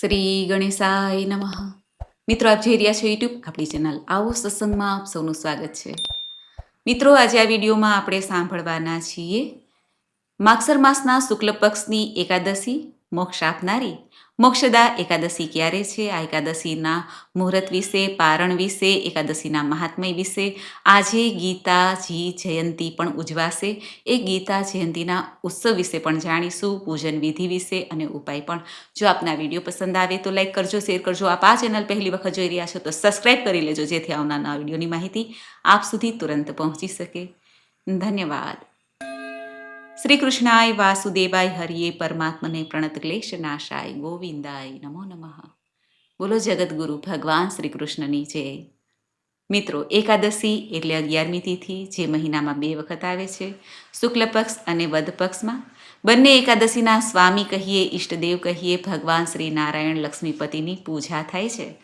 શ્રી ગણેશાય નમઃ. મિત્રો, આપ જોઈ રહ્યા છો યુટ્યુબ આપણી ચેનલ આવો સત્સંગમાં આપ સૌનું સ્વાગત છે. મિત્રો, આજે આ વિડીયોમાં આપણે સાંભળવાના છીએ માગસર માસના શુક્લ પક્ષની એકાદશી, મોક્ષ આપનારી મોક્ષદા એકાદશી ક્યારે છે? આ એકાદશીના મુહૂર્ત વિશે, પારણ વિશે, એકાદશીના મહાત્મય વિશે, આજે ગીતાજી જયંતી પણ ઉજવાશે. એ ગીતા જયંતીના ઉત્સવ વિશે પણ જાણીશું, પૂજન વિધિ વિશે અને ઉપાય પણ. જો આપના વીડિયો પસંદ આવે તો લાઈક કરજો, શેર કરજો. આપ આ ચેનલ પહેલી વખત જોઈ રહ્યા છો તો સબસ્ક્રાઈબ કરી લેજો, જેથી આવનારા વિડીયોની માહિતી આપ સુધી તુરંત પહોંચી શકે. ધન્યવાદ. શ્રી કૃષ્ણાય વાસુદેવાય હરિયે પરમાત્મને પ્રણત ક્લેશ નાશાય ગોવિંદાય નમો નમઃ. બોલો જગદગુરુ, ભગવાન શ્રી કૃષ્ણની જય. મિત્રો, એકાદશી એટલે અગિયારમી તિથિ જે મહિનામાં બે વખત આવે છે. શુક્લ પક્ષ અને વધ પક્ષમાં. બંને એકાદશીના સ્વામી કહીએ, ઈષ્ટદેવ કહીએ, ભગવાન શ્રી નારાયણ લક્ષ્મીપતિની પૂજા થાય છે.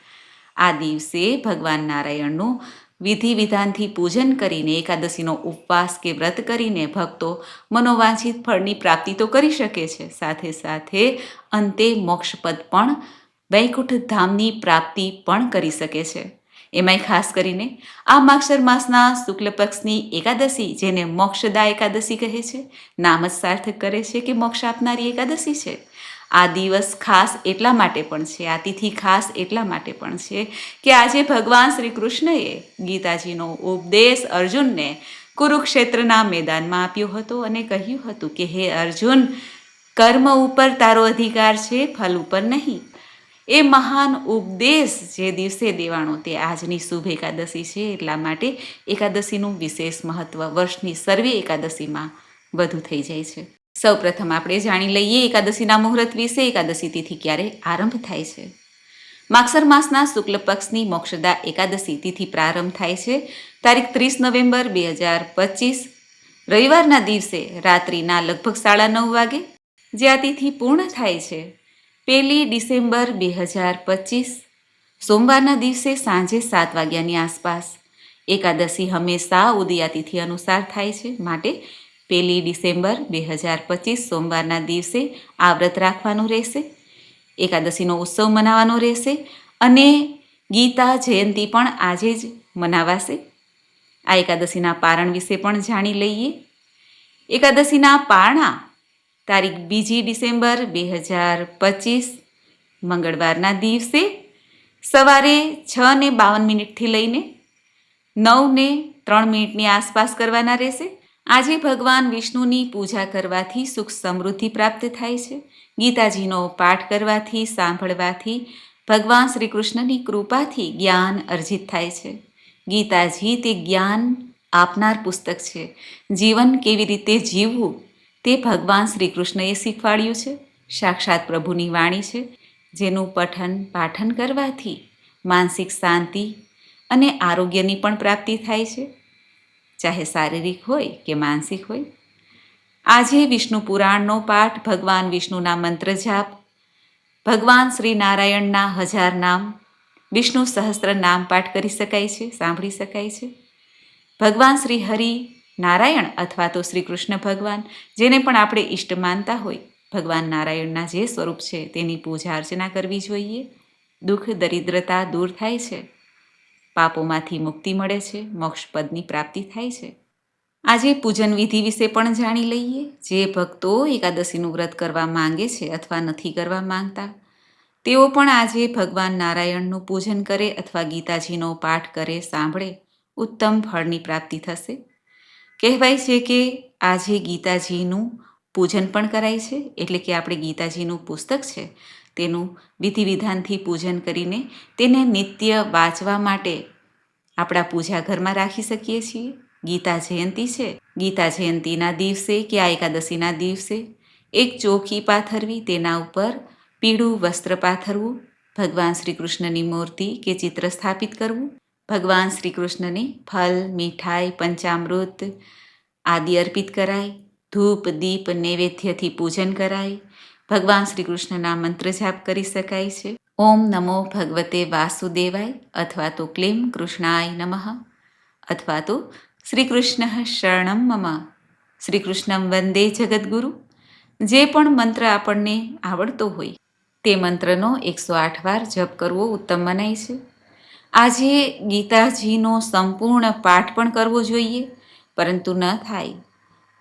આ દિવસે ભગવાન નારાયણનું વિધિ વિધાનથી પૂજન કરીને એકાદશીનો ઉપવાસ કે વ્રત કરીને ભક્તો મનોવાંછિત ફળની પ્રાપ્તિ તો કરી શકે છે. સાથે સાથે અંતે મોક્ષપદ પણ વૈકુંઠ ધામની પ્રાપ્તિ પણ કરી શકે છે. એમાંય ખાસ કરીને આ માક્ષર માસના શુક્લ પક્ષની એકાદશી જેને મોક્ષદા એકાદશી કહે છે. નામ જ સાર્થક કરે છે કે મોક્ષ આપનારી એકાદશી છે. આ દિવસ ખાસ એટલા માટે પણ છે, આ તિથિ ખાસ એટલા માટે પણ છે કે આજે ભગવાન શ્રી કૃષ્ણએ ગીતાજીનો ઉપદેશ અર્જુનને કુરુક્ષેત્રના મેદાનમાં આપ્યો હતો અને કહ્યું હતું કે, હે અર્જુન, કર્મ ઉપર તારો અધિકાર છે, ફલ ઉપર નહીં. એ મહાન ઉપદેશ જે દિવસે દેવાનો તે આજની શુભ એકાદશી છે, એટલા માટે એકાદશીનું વિશેષ મહત્ત્વ વર્ષની સર્વે એકાદશીમાં વધુ થઈ જાય છે. સૌ પ્રથમ આપણે જાણી લઈએ એકાદશીના મુહૂર્ત વિશે. એકાદશી તિથિ ક્યારે આરંભ થાય છે? માગસર માસના શુક્લ પક્ષની મોક્ષદા એકાદશી તિથિ પ્રારંભ થાય છે. તારીખ ત્રીસ નવેમ્બર બે હજાર પચીસ. રવિવારના દિવસે રાત્રિના લગભગ સાડા નવ વાગે જે આ તિથિ પૂર્ણ થાય છે. પહેલી ડિસેમ્બર બે હજાર પચીસ. સોમવારના દિવસે સાંજે સાત વાગ્યાની આસપાસ. એકાદશી હંમેશા ઉદયાતિથિ અનુસાર થાય છે. માટે પહેલી ડિસેમ્બર બે હજાર પચીસ સોમવારના દિવસે આ વ્રત રાખવાનું રહેશે. એકાદશીનો ઉત્સવ મનાવવાનો રહેશે અને ગીતા જયંતી પણ આજે જ મનાવાશે. આ એકાદશીના પારણ વિશે પણ જાણી લઈએ. એકાદશીના પારણા તારીખ બીજી ડિસેમ્બર બે હજાર પચીસ મંગળવારના દિવસે સવારે છ ને બાવન મિનિટથી લઈને નવ ને ત્રણ મિનિટની આસપાસ કરવાના રહેશે. આજે ભગવાન વિષ્ણુની પૂજા કરવાથી સુખ સમૃદ્ધિ પ્રાપ્ત થાય છે. ગીતાજીનો પાઠ કરવાથી, સાંભળવાથી ભગવાન શ્રી કૃષ્ણની કૃપાથી જ્ઞાન અર્જિત થાય છે. ગીતાજી તે જ્ઞાન આપનાર પુસ્તક છે. જીવન કેવી રીતે જીવવું તે ભગવાન શ્રી કૃષ્ણએ શીખવાડ્યું છે. સાક્ષાત પ્રભુની વાણી છે. જેનું પઠન પાઠન કરવાથી માનસિક શાંતિ અને આરોગ્યની પણ પ્રાપ્તિ થાય છે. ચાહે શારીરિક હોય કે માનસિક હોય. આજે વિષ્ણુ પુરાણનો પાઠ, ભગવાન વિષ્ણુના મંત્ર જાપ, ભગવાન શ્રી નારાયણના હજાર નામ, વિષ્ણુ સહસ્ત્ર નામ પાઠ કરી શકાય છે, સાંભળી શકાય છે. ભગવાન શ્રી હરિ નારાયણ અથવા તો શ્રી કૃષ્ણ ભગવાન, જેને પણ આપણે ઈષ્ટ માનતા હોય, ભગવાન નારાયણના જે સ્વરૂપ છે તેની પૂજા અર્ચના કરવી જોઈએ. દુઃખ, દરિદ્રતા દૂર થાય છે. પાપોમાંથી મુક્તિ મળે છે, મોક્ષપદની પ્રાપ્તિ થાય છે. આજે પૂજન વિધિ વિશે પણ જાણી લઈએ. જે ભક્તો એકાદશીનું વ્રત કરવા માંગે છે અથવા નથી કરવા માંગતા, તેઓ પણ આજે ભગવાન નારાયણનું પૂજન કરે અથવા ગીતાજીનો પાઠ કરે સાંભળે, ઉત્તમ ફળની પ્રાપ્તિ થશે. કહેવાય છે કે આજે ગીતાજીનું પૂજન પણ કરાય છે, એટલે કે આપણે ગીતાજીનું પુસ્તક છે તેનું વિધિવિધાનથી પૂજન કરીને તેને નિત્ય વાંચવા માટે આપણા પૂજા ઘરમાં રાખી શકીએ છીએ. ગીતા જયંતી છે. ગીતા જયંતીના દિવસે કે આ એકાદશીના દિવસે એક ચોખી પાથરવી, તેના ઉપર પીળું વસ્ત્ર પાથરવું, ભગવાન શ્રી કૃષ્ણની મૂર્તિ કે ચિત્ર સ્થાપિત કરવું, ભગવાન શ્રી કૃષ્ણને ફલ, મીઠાઈ, પંચામૃત આદિ અર્પિત કરાય, ધૂપ, દીપ, નૈવેદ્યથી પૂજન કરાય ભગવાન શ્રી કૃષ્ણના મંત્ર જાપ કરી શકાય છે. ઓમ નમો ભગવતે વાસુદેવાય, અથવા તો ક્લેમ કૃષ્ણાય નમઃ, અથવા તો શ્રી કૃષ્ણ શરણમ મમ શ્રી કૃષ્ણમ વંદે જગદગુરુ. જે પણ મંત્ર આપણને આવડતો હોય, તે મંત્રનો એકસો આઠ વાર જપ કરવો ઉત્તમ મનાય છે. આજે ગીતાજીનો સંપૂર્ણ પાઠ પણ કરવો જોઈએ, પરંતુ ન થાય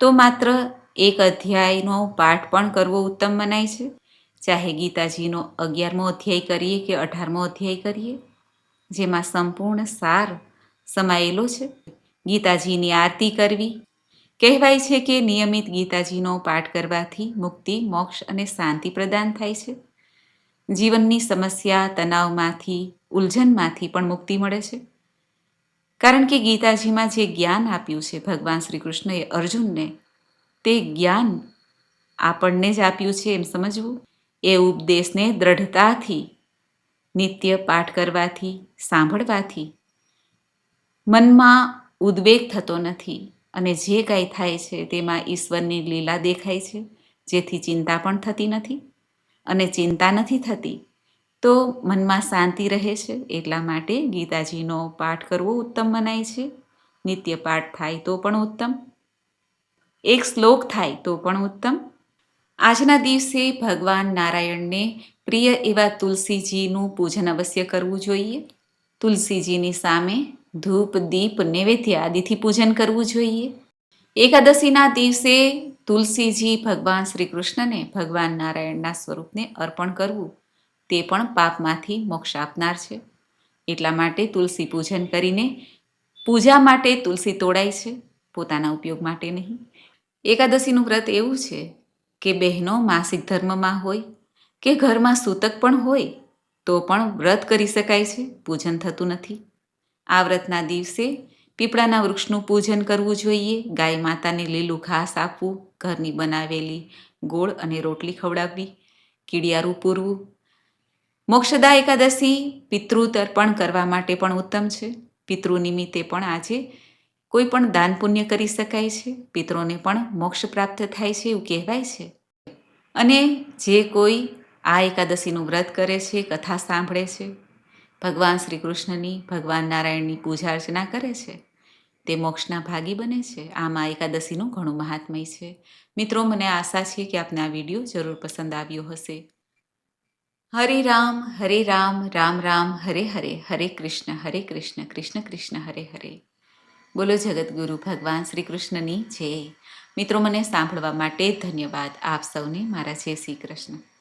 તો માત્ર એક અધ્યાયનો પાઠ પણ કરવો ઉત્તમ મનાય છે. ચાહે ગીતાજીનો અગિયારમો અધ્યાય કરીએ કે અઢારમો અધ્યાય કરીએ, જેમાં સંપૂર્ણ સાર સમાયેલો છે. ગીતાજીની આરતી કરવી. કહેવાય છે કે નિયમિત ગીતાજીનો પાઠ કરવાથી મુક્તિ, મોક્ષ અને શાંતિ પ્રદાન થાય છે. જીવનની સમસ્યા, તણાવમાંથી, ઉલઝનમાંથી પણ મુક્તિ મળે છે. કારણ કે ગીતાજીમાં જે જ્ઞાન આપ્યું છે, ભગવાન શ્રી કૃષ્ણએ અર્જુનને તે જ્ઞાન આપણને જ આપ્યું છે એમ સમજવું? એ ઉપદેશને દ્રઢતાથી, નિત્ય પાઠ કરવાથી, સાંભળવાથી મનમાં ઉદ્વેગ થતો નથી અને જે કાંઈ થાય છે તેમાં ઈશ્વરની લીલા દેખાય છે, જેથી ચિંતા પણ થતી નથી. અને ચિંતા નથી થતી તો મનમાં શાંતિ રહે છે એટલા માટે ગીતાજીનો પાઠ કરવો ઉત્તમ મનાય છે. નિત્ય પાઠ થાય તો પણ ઉત્તમ. એક શ્લોક થાય તો પણ ઉત્તમ. આજના દિવસે ભગવાન નારાયણને પ્રિય એવા તુલસીજીનું પૂજન અવશ્ય કરવું જોઈએ. તુલસીજીની સામે ધૂપ, દીપ, નૈવેદ્ય આદિથી પૂજન કરવું જોઈએ. એકાદશીના દિવસે તુલસીજી ભગવાન શ્રી કૃષ્ણને ભગવાન નારાયણના સ્વરૂપને અર્પણ કરવું તે પણ પાપમાંથી મોક્ષ આપનાર છે. એટલા માટે તુલસી પૂજન કરીને પૂજા માટે તુલસી તોડાય છે. પોતાના ઉપયોગ માટે નહીં. એકાદશીનું વ્રત એવું છે કે બહેનો માસિક ધર્મમાં હોય કે ઘરમાં સૂતક પણ હોય તો પણ વ્રત કરી શકાય છે, પૂજન થતું નથી. આ વ્રતના દિવસે પીપળાના વૃક્ષનું પૂજન કરવું જોઈએ, ગાય માતાને લીલું ઘાસ આપવું, ઘરની બનાવેલી ગોળ અને રોટલી ખવડાવવી, કીડિયારું પૂરવું. મોક્ષદા એકાદશી પિતૃ તર્પણ કરવા માટે પણ ઉત્તમ છે. પિતૃ નિમિત્તે પણ આજે કોઈ પણ દાન પુણ્ય કરી શકાય છે? પિત્રોને પણ મોક્ષ પ્રાપ્ત થાય છે એવું કહેવાય છે? અને જે કોઈ આ એકાદશીનું વ્રત કરે છે, કથા સાંભળે છે, ભગવાન શ્રી કૃષ્ણની ભગવાન નારાયણની પૂજા અર્ચના કરે છે, તે મોક્ષના ભાગી બને છે? આમાં એકાદશીનું ઘણું મહાત્મય છે. મિત્રો, મને આશા છે કે આપને આ વીડિયો જરૂર પસંદ આવ્યો હશે. હરે રામ હરે રામ રામ રામ, હરે હરે હરે કૃષ્ણ હરે કૃષ્ણ કૃષ્ણ કૃષ્ણ, હરે હરે. બોલો જગતગુરુ ભગવાન શ્રી કૃષ્ણની જય. મિત્રો, મને સાંભળવા માટે ધન્યવાદ આપ સૌને. મારા જય શ્રી કૃષ્ણ.